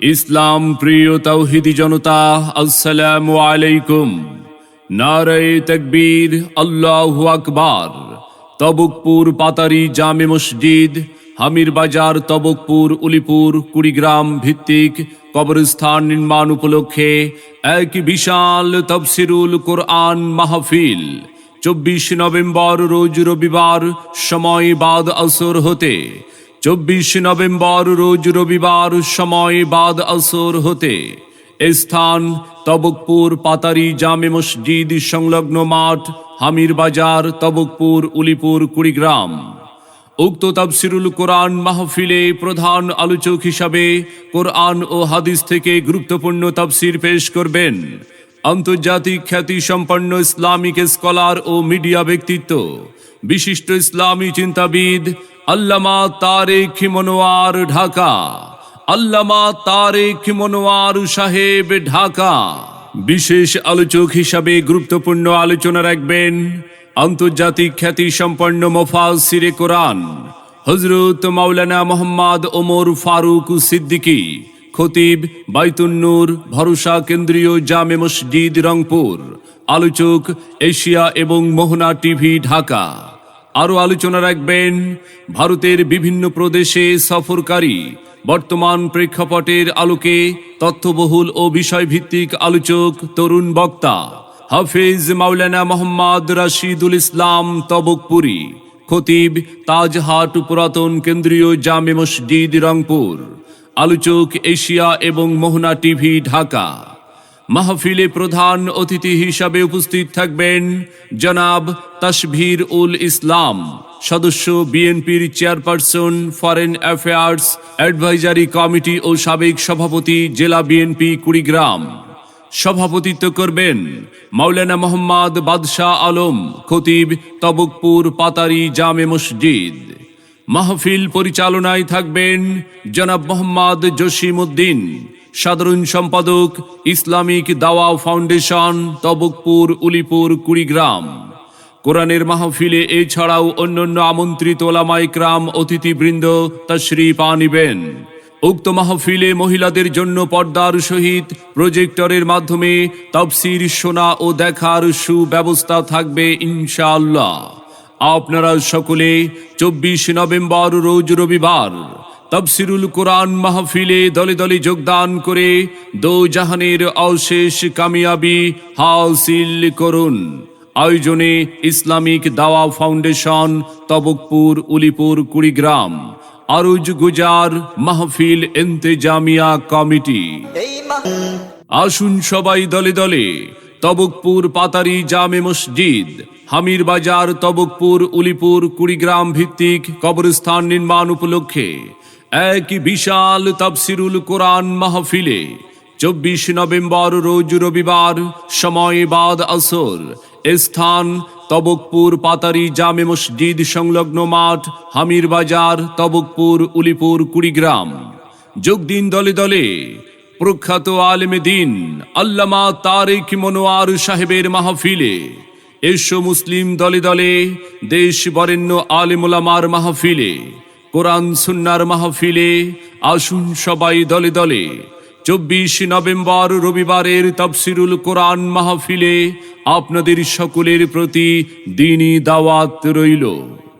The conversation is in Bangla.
ইসলাম প্রিয় তৌহিদি জনতা, আসসালামু আলাইকুম। নারায়ে তকবীর, আল্লাহ আকবার। তবুকপুর পাতারি জামে মসজিদ হামির বাজার তবকপুর, উলিপুর, কুড়িগ্রাম ভিত্তিক কবরস্থান নির্মাণ উপলক্ষে এক বিশাল তফসিরুল কোরআন মাহফিল। চব্বিশ নভেম্বর, রোজ রবিবার, সময় বাদ আসর হতে চব্বিশ নভেম্বর রোজ রবিবার সময় বাদ আসর হতে স্থান তবকপুর পাতারি জামে মসজিদ সংলগ্ন মাঠ হামির বাজার তবকপুর উলিপুর কুড়িগ্রাম। উক্ত তাফসিরুল কোরআন মাহফিলে প্রধান আলোচক হিসাবে কোরআন ও হাদিস থেকে গুরুত্বপূর্ণ তাফসির পেশ করবেন আন্তর্জাতিক খ্যাতি সম্পন্ন ইসলামিক স্কলার ও মিডিয়া ব্যক্তিত্ব, বিশিষ্ট ইসলামী চিন্তাবিদ আল্লামা তারেক মনোয়ার ঢাকা। আল্লামা তারেক মনোয়ার সাহেব ঢাকা। বিশেষ আলোচক হিসাবে গুরুত্বপূর্ণ আলোচনা রাখবেন আন্তর্জাতিক খ্যাতি সম্পন্ন মোফাসিরে কোরআন হজরত মাওলানা মোহাম্মদ ওমর ফারুক সিদ্দিকী, খতিব বাইতুন্নুর ভরসা কেন্দ্রীয় জামে মসজিদ রংপুর, আলোচক এশিয়া এবং মোহনা টিভি ঢাকা। আরও আলোচনা রাখবেন। ভারতের বিভিন্ন প্রদেশে সফরকারী বর্তমান প্রেক্ষাপটের আলোকে তথ্যবহুল ও বিষয়ভিত্তিক আলোচক তরুণ বক্তা হাফিজ মাওলানা মোহাম্মদ রাশিদুল ইসলাম তবকপুরি, খতিব তাজহাট পুরাতন কেন্দ্রীয় জামে মসজিদ রংপুর, আলোচক এশিয়া এবং মোহনা টিভি ঢাকা। মাহফিলে প্রধান অতিথি হিসাবে উপস্থিত থাকবেন জনাব তাসভীর উল ইসলাম, সদস্য বিএনপির chairperson, foreign affairs advisory committee ও সাবেক সভাপতি জেলা বিএনপি কুড়িগ্রাম। সভাপতিত্ব করবেন মাওলানা মোহাম্মদ বাদশাহ আলম, খতিব তবকপুর পাতারি জামে মসজিদ। মাহফিল পরিচালনায় থাকবেন জনাব মোহাম্মদ জসিম উদ্দিন সাধারণ সম্পাদক, ইসলামিক দাওয়া ফাউন্ডেশন, তবকপুর, উলিপুর, কুড়িগ্রাম। কোরআনের মাহফিলে এছাড়াও অন্যান্য আমন্ত্রিত ওলামাইকরাম অতিথিবৃন্দ তশরিফ আনিবেন। উক্ত মাহফিলে মহিলাদের জন্য পর্দার সহিত প্রজেক্টরের মাধ্যমে তফসির শোনা ও দেখার সুব্যবস্থা থাকবে ইনশাআল্লাহ। আপনারা সকলে চব্বিশ নভেম্বর, রোজ রবিবার তফসিরুল কোরআন মাহফিলে দলে দলে যোগদান করে দো জাহানের অশেষ কামিয়াবি হাসিল করুন। আয়োজনে ইসলামিক দাওয়া ফাউন্ডেশন তবকপুর উলিপুর কুড়িগ্রাম আরুজ গুজার মাহফিল এন্তেজামিয়া কমিটি। আসুন সবাই দলে দলে তবকপুর পাতারি জামে মসজিদ হামির বাজার তবকপুর উলিপুর কুড়িগ্রাম ভিত্তিক কবরস্থান নির্মাণ উপলক্ষে এক বিশাল তাফসিরুল কোরআন মাহফিলে চব্বিশ নভেম্বর রোজ রবিবার সময় বাদ আসর স্থান তবকপুর পাতারি জামে মসজিদ সংলগ্ন মাঠ হামির বাজার তবকপুর উলিপুর কুড়িগ্রাম। যোগ দিন দলে দলে প্রখ্যাত আলেমে দিন আল্লামা তারেক মনোয়ার সাহেবের মাহফিলে। এসো মুসলিম দলে দলে দেশ বরেণ্য আলেমুলামার মাহফিলে। কোরআন সুন্নার মাহফিলে আসুন সবাই দলে দলে। চব্বিশ নভেম্বর রবিবারের তফসিরুল কোরআন মাহফিলে আপনাদের সকলের প্রতি দিনই দাওয়াত রইল।